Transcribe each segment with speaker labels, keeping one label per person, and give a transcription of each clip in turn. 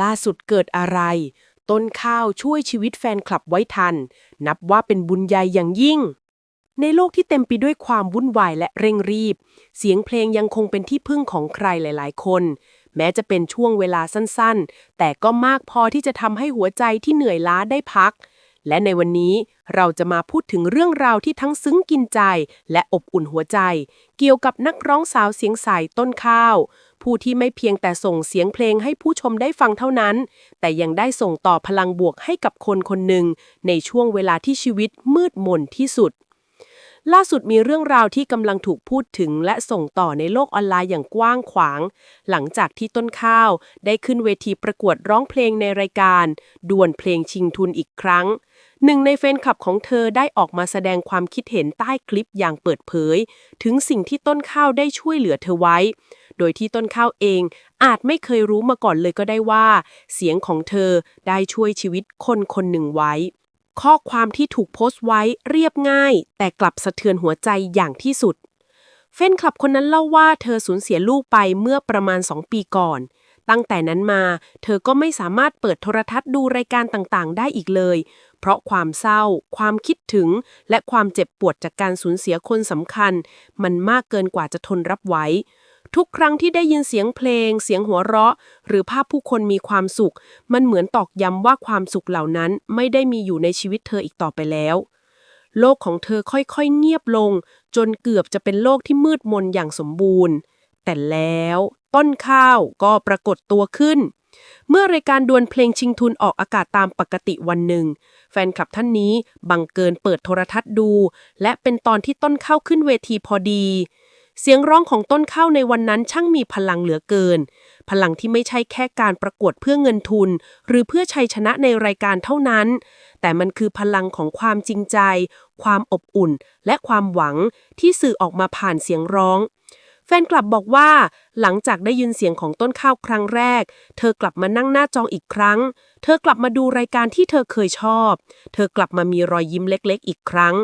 Speaker 1: ล่าสุดเกิดอะไร ต้นข้าวช่วยชีวิตแฟนคลับไว้ทัน นับว่าเป็นบุญใหญ่อย่างยิ่ง ในโลกที่เต็มไปด้วยความวุ่นวายและเร่งรีบ เสียงเพลงยังคงเป็นที่พึ่งของใครหลาย ๆ คน แม้จะเป็นช่วงเวลาสั้นๆ แต่ก็มากพอที่จะทำให้หัวใจที่เหนื่อยล้าได้พัก และในวันนี้เราจะมาพูดถึงเรื่องราวที่ทั้งซึ้งกินใจ และอบอุ่นหัวใจ เกี่ยวกับนักร้องสาวเสียงใสต้นข้าว ผู้ที่ไม่เพียงแต่ส่งเสียงเพลงให้ผู้ชมได้ฟังเท่านั้น แต่ยังได้ส่งต่อพลังบวกให้กับคนคนหนึ่ง ในช่วงเวลาที่ชีวิตมืดมนที่สุด ล่าสุดมีเรื่องราวที่กำลังถูกพูดถึงและส่งต่อในโลกออนไลน์อย่างกว้างขวาง หลังจากที่ต้นข้าวได้ขึ้นเวทีประกวดร้องเพลงในรายการ ดวลเพลงชิงทุนอีกครั้งหนึ่งในแฟนคลับของเธอได้ออกมาแสดงความคิดเห็นใต้คลิปอย่างเปิดเผย ถึงสิ่งที่ต้นข้าวได้ช่วยเหลือเธอไว้ โดยที่ต้นข้าวเอง อาจไม่เคยรู้มาก่อนเลยก็ได้ว่า เสียงของเธอได้ช่วยชีวิตคนคนหนึ่งไว้ ข้อความที่ถูกโพสต์ไว้เรียบง่าย แต่กลับสะเทือนหัวใจอย่างที่สุดแฟนคลับคนนั้นเล่าว่าเธอสูญเสียลูกไปเมื่อประมาณ 2 ปีก่อนตั้งแต่นั้นมา เธอก็ไม่สามารถเปิดโทรทัศน์ดูรายการต่างๆ ได้อีกเลย เพราะความเศร้า ความคิดถึง และความเจ็บปวดจากการสูญเสียคนสำคัญ มันมากเกินกว่าจะทนรับไหว ทุกครั้งที่ได้ยินเสียงเพลง เสียงหัวเราะ หรือภาพผู้คนมีความสุข มันเหมือนตอกย้ำว่าความสุขเหล่านั้นไม่ได้มีอยู่ในชีวิตเธออีกต่อไปแล้ว โลกของเธอค่อยๆ เงียบลง จนเกือบจะเป็นโลกที่มืดมนอย่างสมบูรณ์ แต่แล้วต้นข้าวก็ปรากฏตัวขึ้น เมื่อรายการดวลเพลงชิงทุนออกอากาศตามปกติวันหนึ่ง แฟนคลับท่านนี้บังเกินเปิดโทรทัศน์ดู และเป็นตอนที่ต้นข้าวขึ้นเวทีพอดี เสียงร้องของต้นข้าวในวันนั้นช่างมีพลังเหลือเกิน พลังที่ไม่ใช่แค่การประกวดเพื่อเงินทุน หรือเพื่อชัยชนะในรายการเท่านั้น แต่มันคือพลังของความจริงใจ ความอบอุ่น และความหวังที่สื่อออกมาผ่านเสียงร้อง แฟนคลับบอกว่า หลังจากได้ยินเสียงของต้นข้าวครั้งแรก เธอกลับมานั่งหน้าจองอีกครั้ง เธอกลับมาดูรายการที่เธอเคยชอบ เธอกลับมามีรอยยิ้มเล็กๆ อีกครั้ง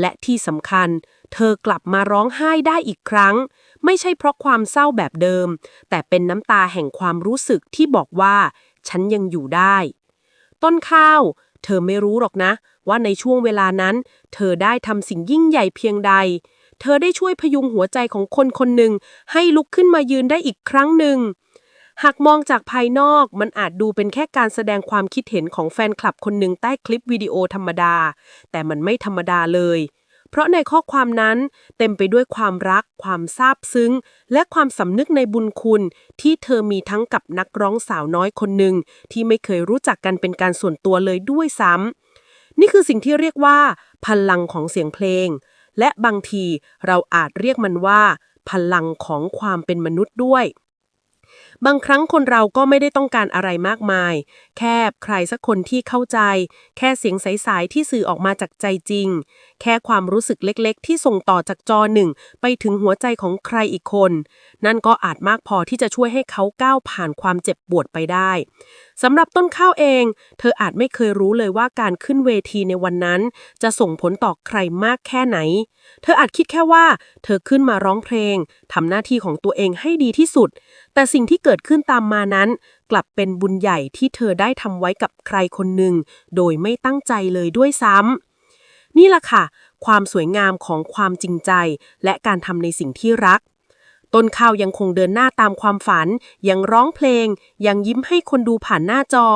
Speaker 1: และที่สำคัญ เธอกลับมาร้องไห้ได้อีกครั้ง ไม่ใช่เพราะความเศร้าแบบเดิม แต่เป็นน้ำตาแห่งความรู้สึกที่บอกว่า ฉันยังอยู่ได้ ต้นข้าว เธอไม่รู้หรอกนะ ว่าในช่วงเวลานั้น เธอได้ทำสิ่งยิ่งใหญ่เพียงใด เธอได้ช่วยพยุงหัวใจของคนคนหนึ่งให้ลุกขึ้นมายืนได้อีกครั้งหนึ่งหากมองจากภายนอกมันอาจดูเป็นแค่การแสดงความคิดเห็นของแฟนคลับคนหนึ่งใต้คลิปวิดีโอธรรมดา แต่มันไม่ธรรมดาเลย เพราะในข้อความนั้นเต็มไปด้วยความรัก ความซาบซึ้ง และความสำนึกในบุญคุณ ที่เธอมีทั้งกับนักร้องสาวน้อยคนหนึ่งที่ไม่เคยรู้จักกันเป็นการส่วนตัวเลยด้วยซ้ำนี่คือสิ่งที่เรียกว่า พลังของเสียงเพลง และบางทีเราอาจเรียกมันว่า พลังของความเป็นมนุษย์ด้วยบางครั้งคนเราก็ไม่ได้ต้องการอะไรมากมาย แค่ใครสักคนที่เข้าใจ แค่เสียงใส ๆ ที่สื่อออกมาจากใจจริง แค่ความรู้สึกเล็กๆ ที่ส่งต่อจากจอหนึ่งไปถึงหัวใจของใครอีกคน นั่นก็อาจมากพอที่จะช่วยให้เขาก้าวผ่านความเจ็บปวดไปได้สำหรับต้นข้าวเอง เธออาจไม่เคยรู้เลยว่าการขึ้นเวทีในวันนั้น จะส่งผลต่อใครมากแค่ไหน เธออาจคิดแค่ว่า เธอขึ้นมาร้องเพลงทำหน้าที่ของตัวเองให้ดีที่สุด แต่สิ่งที่เกิดขึ้นตามมานั้น กลับเป็นบุญใหญ่ที่เธอได้ทำไว้กับใครคนหนึ่งโดยไม่ตั้งใจเลยด้วยซ้ำ นี่ล่ะค่ะ ความสวยงามของความจริงใจ และการทำในสิ่งที่รัก ต้นข้าวยังคงเดินหน้าตามความฝัน ยังร้องเพลง ยังยิ้มให้คนดูผ่านหน้าจอ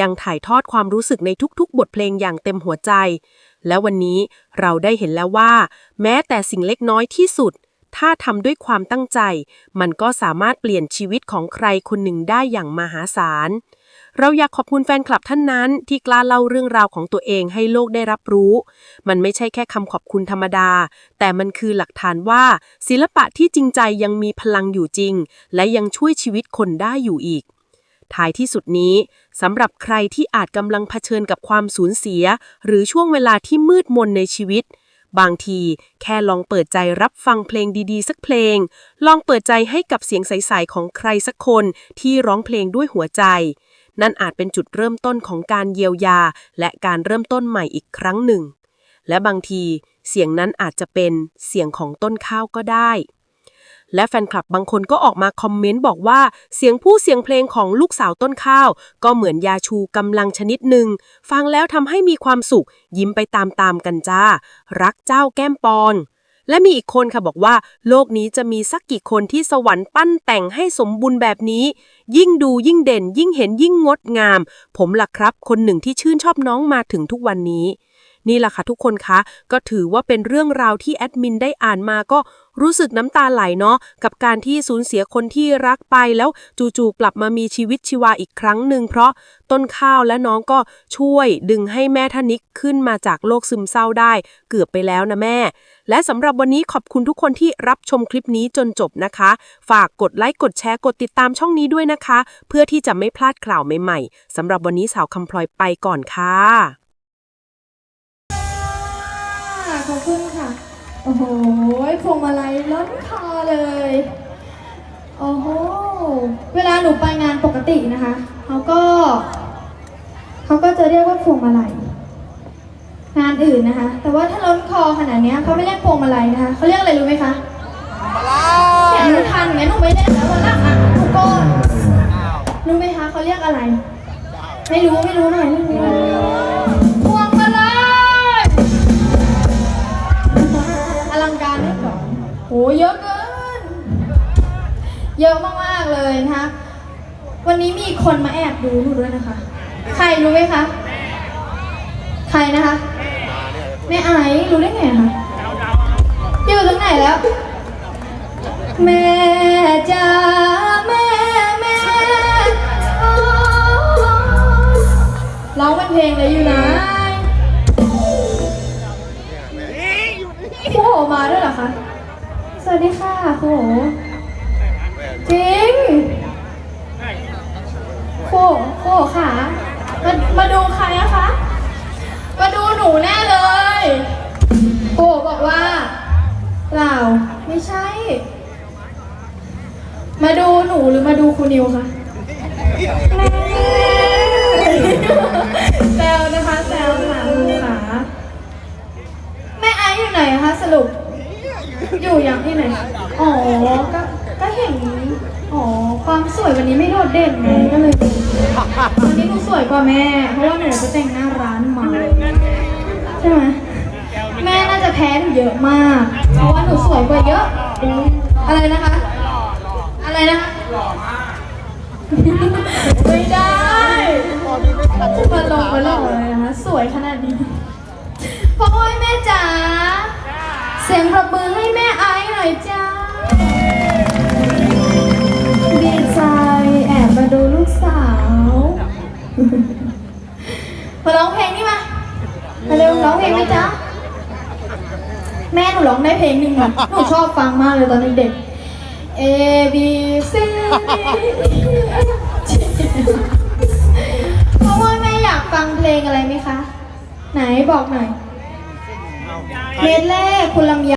Speaker 1: ยังถ่ายทอดความรู้สึกในทุกๆ บทเพลงอย่างเต็มหัวใจ และวันนี้เราได้เห็นแล้วว่า แม้แต่สิ่งเล็กน้อยที่สุด ถ้าทำด้วยความตั้งใจ มันก็สามารถเปลี่ยนชีวิตของใครคนหนึ่งได้อย่างมหาศาล เราอยากขอบคุณแฟนคลับท่านนั้น ที่กล้าเล่าเรื่องราวของตัวเองให้โลกได้รับรู้ มันไม่ใช่แค่คำขอบคุณธรรมดา แต่มันคือหลักฐานว่า ศิลปะที่จริงใจยังมีพลังอยู่จริง และยังช่วยชีวิตคนได้อยู่อีกท้ายที่สุดนี้สำหรับใครที่อาจกำลังเผชิญกับความสูญเสีย หรือช่วงเวลาที่มืดมนในชีวิต บางทีแค่ลองเปิดใจรับฟังเพลงดีๆ สักเพลง ลองเปิดใจให้กับเสียงใสๆของใครสักคนที่ร้องเพลงด้วยหัวใจ นั่นอาจเป็นจุดเริ่มต้นของการเยียวยา และการเริ่มต้นใหม่อีกครั้งหนึ่ง และบางทีเสียงนั้นอาจจะเป็นเสียงของต้นข้าวก็ได้ และแฟนคลับบางคนก็ออกมาคอมเมนต์บอกว่าเสียงผู้เสียงเพลงของลูกสาวต้นข้าว ก็เหมือนยาชูกำลังชนิดหนึ่ง ฟังแล้วทำให้มีความสุข ยิ้มไปตามๆกันจ้า รักเจ้าแก้มปอนและมีอีกคนค่ะบอกว่า โลกนี้จะมีสักกี่คนที่สวรรค์ปั้นแต่งให้สมบูรณ์แบบนี้ ยิ่งดูยิ่งเด่น ยิ่งเห็นยิ่งงดงาม ผมล่ะครับ คนหนึ่งที่ชื่นชอบน้องมาถึงทุกวันนี้ นี่แหละค่ะทุกคนคะ ก็ถือว่าเป็นเรื่องราวที่แอดมินได้อ่านมาก็รู้สึกน้ำตาไหลเนาะกับการที่สูญเสียคนที่รักไปแล้วจู่ๆกลับมามีชีวิตชีวาอีกครั้งหนึ่งเพราะต้นข้าวและน้องก็ช่วยดึงให้แม่ทนิกขึ้นมาจากโรคซึมเศร้าได้ เกือบไปแล้วนะแม่ และสำหรับวันนี้ขอบคุณทุกคนที่รับชมคลิปนี้จนจบนะคะ ฝากกดไลค์กดแชร์กดติดตามช่องนี้ด้วยนะคะ เพื่อที่จะไม่พลาดข่าวใหม่ๆสำหรับวันนี้สาวคำพลอยไปก่อนค่ะ
Speaker 2: ขอบคุณค่ะ โอ้โหพวงมาลัยล้นคอเลย โอ้โห เวลาหนูไปงานปกตินะคะเขาก็เขาก็จะเรียกว่าพวงมาลัย งานอื่นนะคะ แต่ว่าถ้าล้นคอขนาดนี้เขาไม่เรียกพวงมาลัยนะคะเขาเรียกอะไรรู้ไหมคะเนี่ยหนูทันงั้นหนูไม่เล่นแล้ววันหลังอะหนูก็รู้ไหมคะเขาเรียกอะไร ไม่รู้ไม่รู้หน่อยไม่รู้ เยอะมากๆเลยนะคะ วันนี้มีคนมาแอบดูหนูด้วยนะคะ ใครรู้ไหมคะ ใครนะคะ แม่ไอซ์รู้ได้ไงคะ อยู่ตรงไหนแล้ว แม่จ้าแม่แม่อ๋อร้องเป็นเพลงเลยอยู่นะครูโหมาด้วยเหรอคะ สวัสดีค่ะครูโห ไม่ใช่ มาดูหนูหรือมาดูครูนิวคะแซวนะคะแซวค่ะครูค่ะแม่ไอซ์อยู่ไหนอะคะสรุป อยู่อย่างที่ไหน อ๋อ ก็ก็เห็น อ๋อ ความสวยวันนี้ไม่โดดเด่นไงก็เลยวันนี้หนูสวยกว่าแม่ เพราะว่าหนูจะแต่งหน้าร้านมาใช่ไหมแม่น่าจะ แพ้หนูเยอะมากเพราะว่าหนูสวยกว่าเยอะ อะไรนะคะ อะไรนะคะไม่ได้มาลงมาหล่อเลยนะคะ สวยขนาดนี้พ่อโอ้ยแม่จ๋า เสียงปรบมือให้แม่ไอซ์หน่อยจ้า ดีใจแอบมาดูลูกสาวมาร้องเพลงนี่มามาเร็วร้องเพลงไหมจ๊ะ แม่หนูร้องได้เพลงหนึ่งอะหนูชอบฟังมากเลยตอนเด็กๆ A B C เพราะว่าแม่อยากฟังเพลงอะไรไหมคะ ไหนบอกหน่อยเพลงแรกคุณลำไย